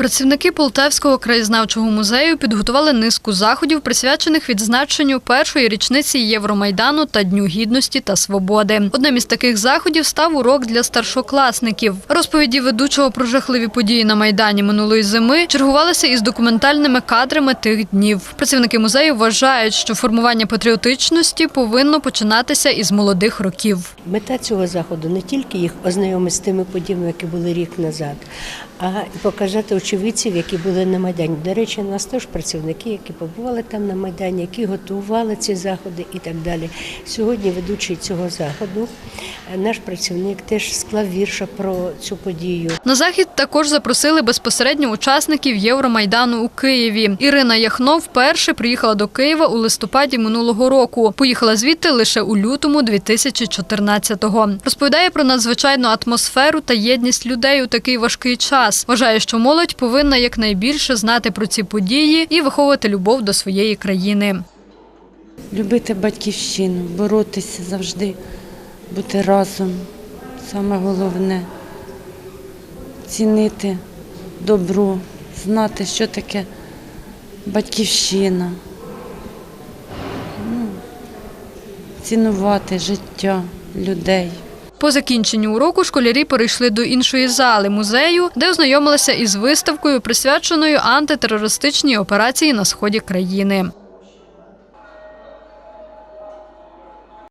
Працівники Полтавського краєзнавчого музею підготували низку заходів, присвячених відзначенню першої річниці Євромайдану та Дню гідності та свободи. Одним із таких заходів став урок для старшокласників. Розповіді ведучого про жахливі події на майдані минулої зими чергувалися із документальними кадрами тих днів. Працівники музею вважають, що формування патріотичності повинно починатися із молодих років. Мета цього заходу не тільки їх ознайомити з тими подіями, які були рік назад, а і показати очевидців, які були на Майдані. До речі, у нас теж працівники, які побували там на Майдані, які готували ці заходи і так далі. Сьогодні, ведучий цього заходу, е, наш працівник теж склав вірша про цю подію. На захід також запросили безпосередньо учасників Євромайдану у Києві. Ірина Яхно вперше приїхала до Києва у листопаді минулого року. Поїхала звідти лише у лютому 2014-го. Розповідає про надзвичайну атмосферу та єдність людей у такий важкий час. Вважає, що молодь повинна якнайбільше знати про ці події і виховувати любов до своєї країни. Любити батьківщину, боротися завжди, бути разом. Саме головне цінити добро, знати, що таке батьківщина, ну, цінувати життя людей. По закінченню уроку школярі перейшли до іншої зали музею, де ознайомилися із виставкою, присвяченою антитерористичній операції на сході країни.